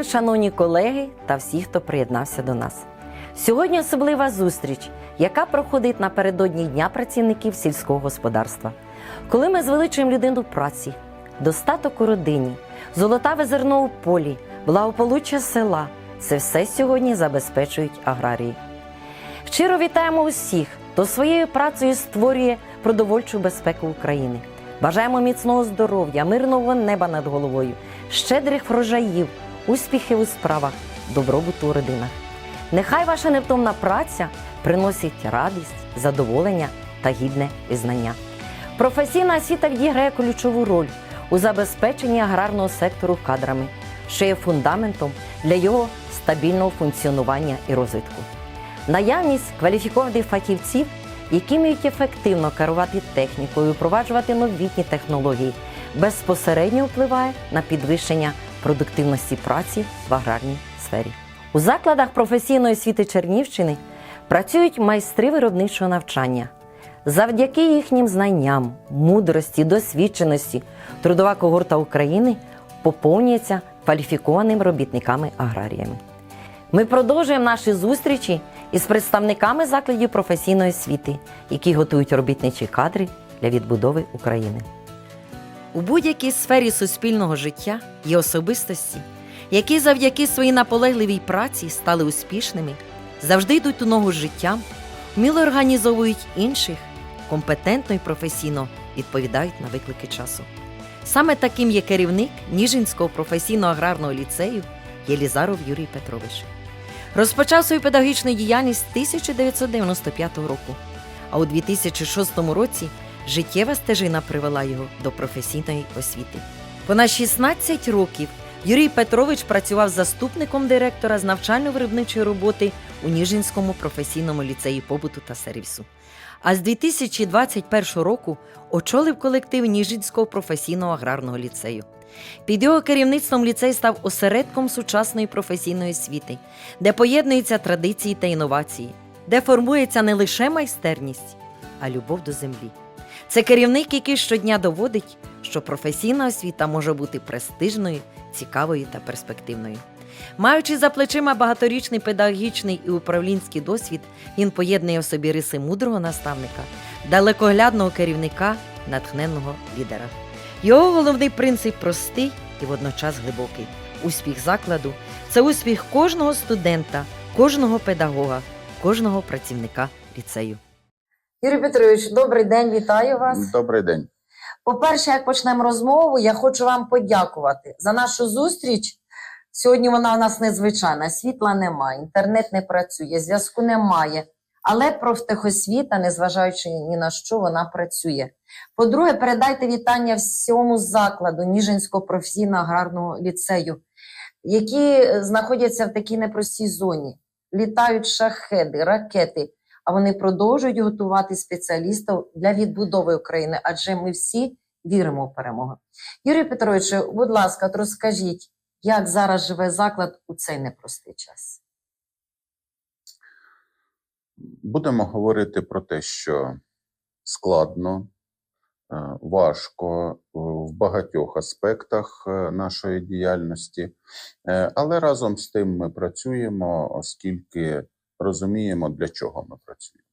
День, шановні колеги та всі, хто приєднався до нас. Сьогодні особлива зустріч, яка проходить напередодні Дня працівників сільського господарства. Коли ми звеличуємо людину праці, достаток у родині, золотаве зерно у полі, благополуччя села це все сьогодні забезпечують аграрії. Щиро вітаємо усіх, хто своєю працею створює продовольчу безпеку України. Бажаємо міцного здоров'я, мирного неба над головою, щедрих врожаїв, успіхів у справах, добробуту у родинах. Нехай ваша невтомна праця приносить радість, задоволення та гідне визнання. Професійна освіта відіграє ключову роль у забезпеченні аграрного сектору кадрами, що є фундаментом для його стабільного функціонування і розвитку. Наявність кваліфікованих фахівців, які вміють ефективно керувати технікою, впроваджувати новітні технології, безпосередньо впливає на підвищення продуктивності праці в аграрній сфері. У закладах професійної освіти Чернівщини працюють майстри виробничого навчання. Завдяки їхнім знанням, мудрості, досвідченості трудова когорта України поповнюється кваліфікованими робітниками-аграріями. Ми продовжуємо наші зустрічі із представниками закладів професійної освіти, які готують робітничі кадри для відбудови України. У будь-якій сфері суспільного життя є особистості, які завдяки своїй наполегливій праці стали успішними, завжди йдуть у ногу з життям, вміло організовують інших, компетентно і професійно відповідають на виклики часу. Саме таким є керівник Ніжинського професійно-аграрного ліцею Єлізаров Юрій Петрович. Розпочав свою педагогічну діяльність 1995 року, а у 2006 році життєва стежина привела його до професійної освіти. Понад 16 років Юрій Петрович працював заступником директора з навчально-виробничої роботи у Ніжинському професійному ліцеї побуту та сервісу. А з 2021 року очолив колектив Ніжинського професійного аграрного ліцею. Під його керівництвом ліцей став осередком сучасної професійної освіти, де поєднуються традиції та інновації, де формується не лише майстерність, а любов до землі. Це керівник, який щодня доводить, що професійна освіта може бути престижною, цікавою та перспективною. Маючи за плечима багаторічний педагогічний і управлінський досвід, він поєднує в собі риси мудрого наставника, далекоглядного керівника, натхненного лідера. Його головний принцип простий і водночас глибокий. Успіх закладу це успіх кожного студента, кожного педагога, кожного працівника ліцею. Юрій Петрович, добрий день, вітаю вас. Добрий день. По-перше, як почнемо розмову, я хочу вам подякувати за нашу зустріч. Сьогодні вона у нас незвичайна. Світла немає, інтернет не працює, зв'язку немає. Але профтехосвіта, незважаючи ні на що, вона працює. По-друге, передайте вітання всьому закладу Ніжинського професійно-аграрного ліцею, які знаходяться в такій непростій зоні. Літають шахеди, ракети, а вони продовжують готувати спеціалістів для відбудови України, адже ми всі віримо в перемогу. Юрій Петрович, будь ласка, розкажіть, як зараз живе заклад у цей непростий час? Будемо говорити про те, що складно, е, важко в багатьох аспектах е, нашої діяльності, Е, але разом з тим ми працюємо, оскільки розуміємо, для чого ми працюємо.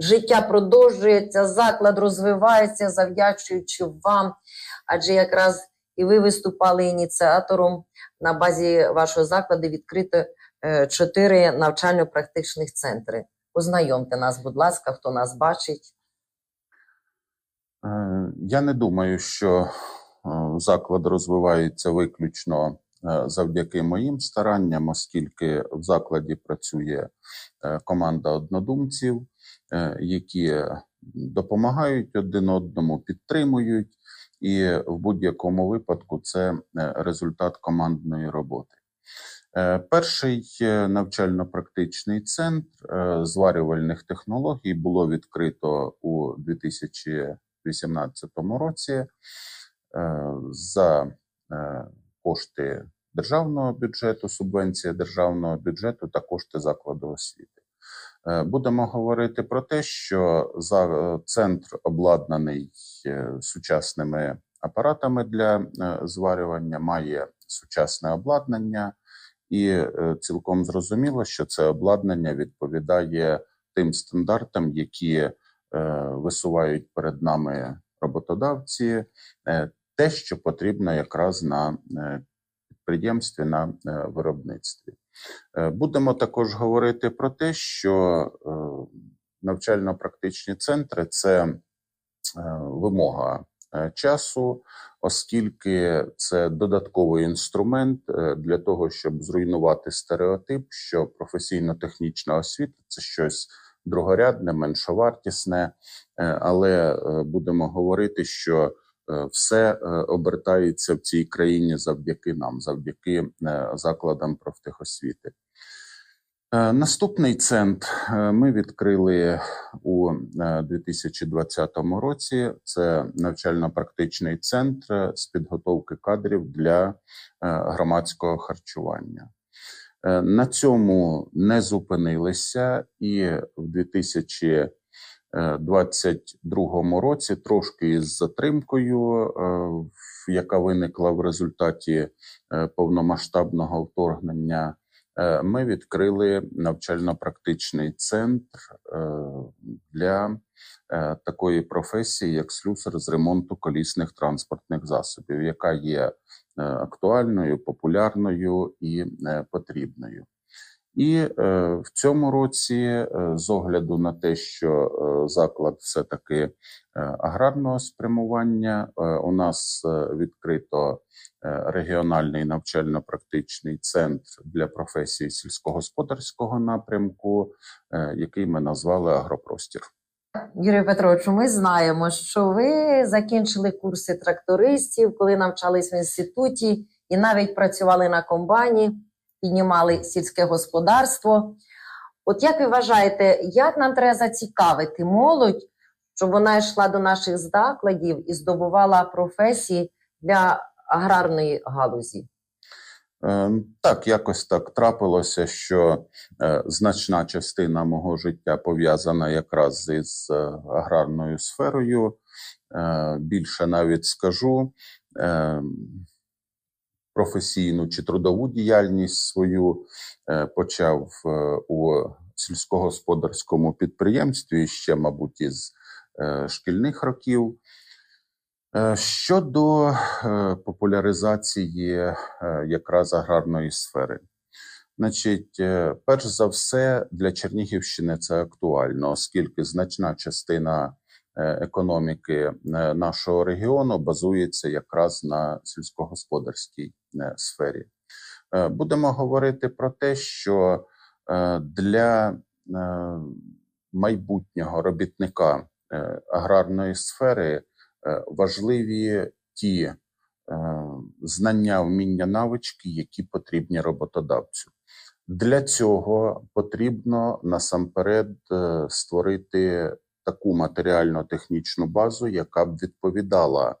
Життя продовжується, заклад розвивається, завдячуючи вам, адже якраз і ви виступали ініціатором на базі вашого закладу відкрито е, чотири навчально-практичних центри. Ознайомте нас, будь ласка, хто нас бачить. Е, Я не думаю, що е, заклад розвивається виключно завдяки моїм старанням, оскільки в закладі працює е, команда однодумців, е, які допомагають один одному, підтримують, і в будь-якому випадку це е, результат командної роботи. Е, Перший е, навчально-практичний центр е, зварювальних технологій було відкрито у 2018 році е, за е, кошти державного бюджету, субвенція державного бюджету та кошти закладу освіти. Е, Будемо говорити про те, що е, центр обладнаний е, сучасними апаратами для зварювання, має сучасне обладнання, і цілком зрозуміло, що це обладнання відповідає тим стандартам, які висувають перед нами роботодавці, те, що потрібно якраз на е, підприємстві, на е, виробництві. Е, Будемо також говорити про те, що навчально-практичні центри це вимога часу, оскільки це додатковий інструмент для того, щоб зруйнувати стереотип, що професійно-технічна освіта це щось другорядне, меншовартісне, але будемо говорити, що все е, обертається в цій країні завдяки нам, завдяки е, закладам профтехосвіти. Е, Наступний центр е, ми відкрили у е, 2020 році. Це навчально-практичний центр з підготовки кадрів для е, громадського харчування. Е, На цьому не зупинилися, і в 2022 році, трошки із затримкою, е, яка виникла в результаті е, повномасштабного вторгнення, е, ми відкрили навчально-практичний центр е, для е, такої професії, як слюсар з ремонту колісних транспортних засобів, яка є е, актуальною, популярною і е, потрібною. І е, в цьому році, е, з огляду на те, що е, заклад все таки аграрного спрямування, у нас відкрито регіональний навчально-практичний центр для професії сільськогосподарського напрямку, який ми назвали Агропростір. Юрію Петровичу, ми знаємо, що ви закінчили курси трактористів, коли навчались в інституті і навіть працювали на комбайні, піднімали сільське господарство. От як ви вважаєте, як нам треба зацікавити молодь, щоб вона йшла до наших закладів і здобувала професії для аграрної галузі? Е, Так, якось так трапилося, що е, значна частина мого життя пов'язана якраз із е, аграрною сферою. Е, Більше навіть скажу, е, професійну чи трудову діяльність свою е, почав е, у сільськогосподарському підприємстві ще, мабуть, із е, шкільних років. Щодо популяризації якраз аграрної сфери, значить, перш за все, для Чернігівщини це актуально, оскільки значна частина економіки е, нашого регіону базується якраз на сільськогосподарській е, сфері. Е, Будемо говорити про те, що е, для е, майбутнього робітника е, аграрної сфери е, важливі ті е, знання, вміння, навички, які потрібні роботодавцю. Для цього потрібно насамперед е, створити таку матеріально-технічну базу, яка б відповідала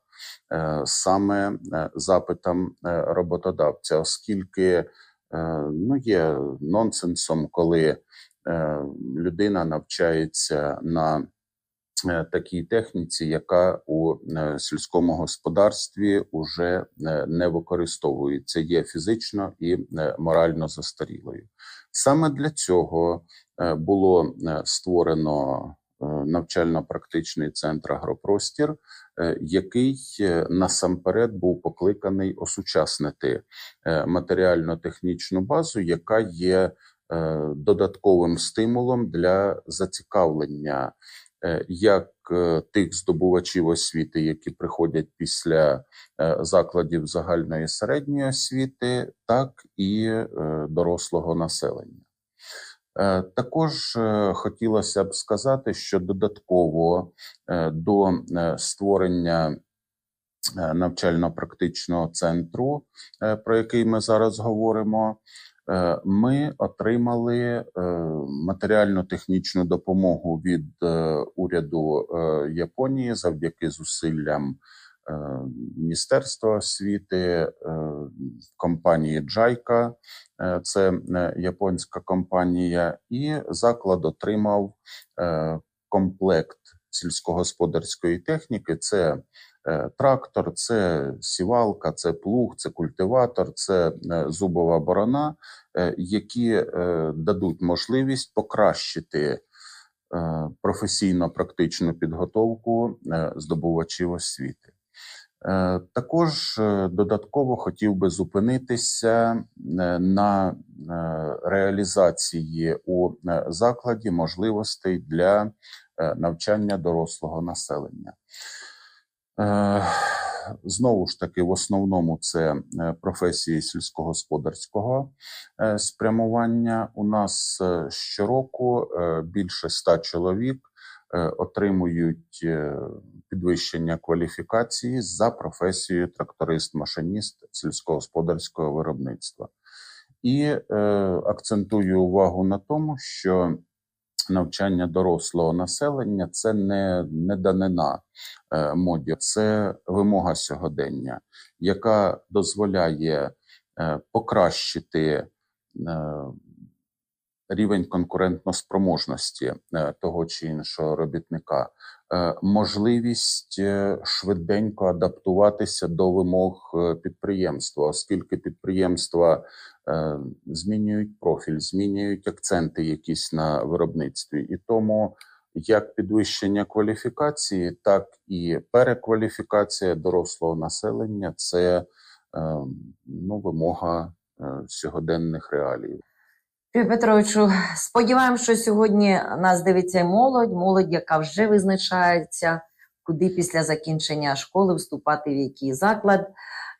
е, саме е, запитам е, роботодавця, оскільки ну, є нонсенсом, коли людина навчається на такій техніці, яка у сільському господарстві вже не використовується, є фізично і морально застарілою. Саме для цього було створено навчально-практичний центр агропростір, е, який е, насамперед був покликаний осучаснити е, матеріально-технічну базу, яка є е, додатковим стимулом для зацікавлення е, як е, тих здобувачів освіти, які приходять після е, закладів загальної середньої освіти, так і е, дорослого населення. Е, Також е, хотілося б сказати, що додатково е, до створення навчально-практичного центру, про який ми зараз говоримо, ми отримали матеріально-технічну допомогу від уряду Японії завдяки зусиллям Міністерства освіти, е, компанії Джайка, е, це е, японська компанія, і заклад отримав е, комплект сільськогосподарської техніки. Це е, трактор, це сівалка, це плуг, це культиватор, це е, зубова борона, е, які е, дадуть можливість покращити е, професійно-практичну підготовку е, здобувачів освіти. Е, Також е, додатково хотів би зупинитися е, на реалізації у закладі можливостей для навчання дорослого населення. Знову ж таки, в основному це професії сільськогосподарського спрямування. У нас щороку більше ста чоловік отримують е, підвищення кваліфікації за професією тракторист-машиніст сільськогосподарського виробництва. І е, акцентую увагу на тому, що навчання дорослого населення це не, не данина е, моді, це вимога сьогодення, яка дозволяє е, покращити е, рівень конкурентноспроможності е, того чи іншого робітника, е, можливість е, швиденько адаптуватися до вимог підприємства, оскільки підприємства змінюють профіль, змінюють акценти якісь на виробництві, і тому як підвищення кваліфікації, так і перекваліфікація дорослого населення це ну, вимога сьогоденних реалій. Петровичу, сподіваємося, що сьогодні нас дивиться молодь, молодь, яка вже визначається, куди після закінчення школи вступати в який заклад.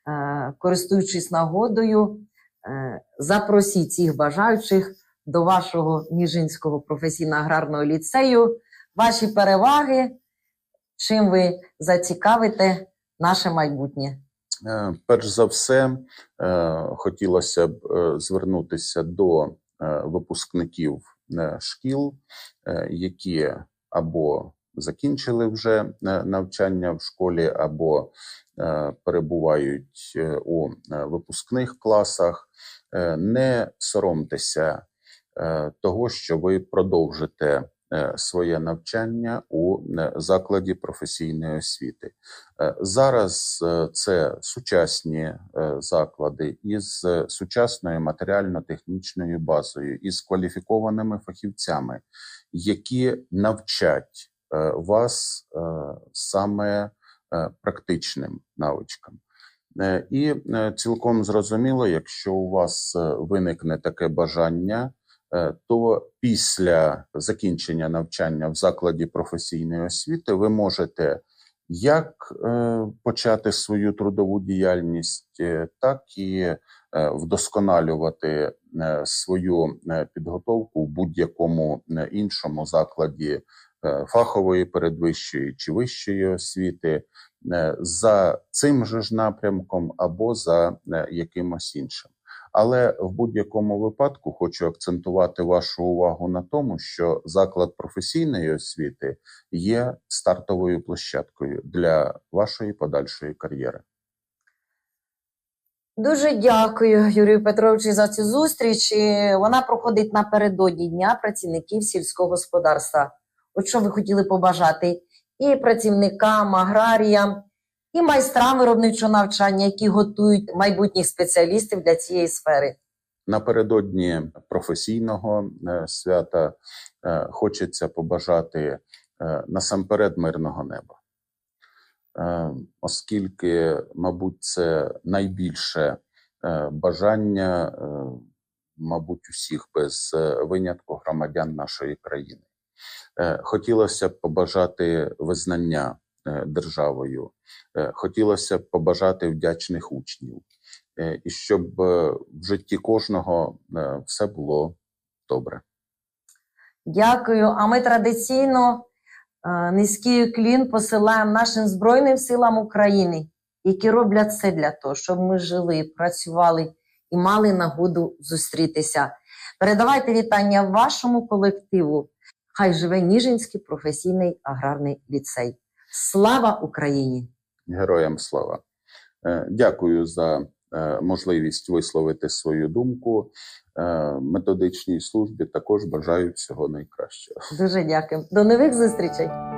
Е, Користуючись нагодою, е, запросіть всіх бажаючих до вашого Ніжинського професійно-аграрного ліцею. Ваші переваги, чим ви зацікавите наше майбутнє. Е, Перш за все, хотілося б звернутися до випускників е, шкіл, е, які або закінчили вже е, навчання в школі, або е, перебувають е, у е, випускних класах. Е, Не соромтеся е, того, що ви продовжите е, своє навчання у е, закладі професійної освіти. Е, Зараз е, це сучасні е, заклади із е, сучасною матеріально-технічною базою, із кваліфікованими фахівцями, які навчать е, вас е, саме е, практичним навичкам. Е, І е, цілком зрозуміло, якщо у вас е, виникне таке бажання, е, то після закінчення навчання в закладі професійної освіти ви можете як е, почати свою трудову діяльність, е, так і е, вдосконалювати е, свою е, підготовку в будь-якому е, іншому закладі е, фахової передвищої чи вищої освіти е, за цим же ж напрямком або за е, якимось іншим. Але в будь-якому випадку хочу акцентувати вашу увагу на тому, що заклад професійної освіти є стартовою площадкою для вашої подальшої кар'єри. Дуже дякую, Юрію Петровичу, за цю зустріч. Вона проходить напередодні Дня працівників сільського господарства. От що ви хотіли побажати і працівникам, аграріям, і майстрам виробничого навчання, які готують майбутніх спеціалістів для цієї сфери. Напередодні професійного е, свята е, хочеться побажати е, насамперед мирного неба, оскільки, мабуть, це найбільше бажання, мабуть, усіх без винятку громадян нашої країни. Хотілося б побажати визнання державою, Е, хотілося б побажати вдячних учнів, е, і щоб е, в житті кожного е, все було добре. Дякую. А ми традиційно е, низький уклін посилаємо нашим Збройним силам України, які роблять все для того, щоб ми жили, працювали і мали нагоду зустрітися. Передавайте вітання вашому колективу. Хай живе Ніжинський професійний аграрний ліцей. Слава Україні! Героям слава! Е, Дякую за е, можливість висловити свою думку. Е, Методичній службі також бажаю всього найкращого. Дуже дякую. До нових зустрічей!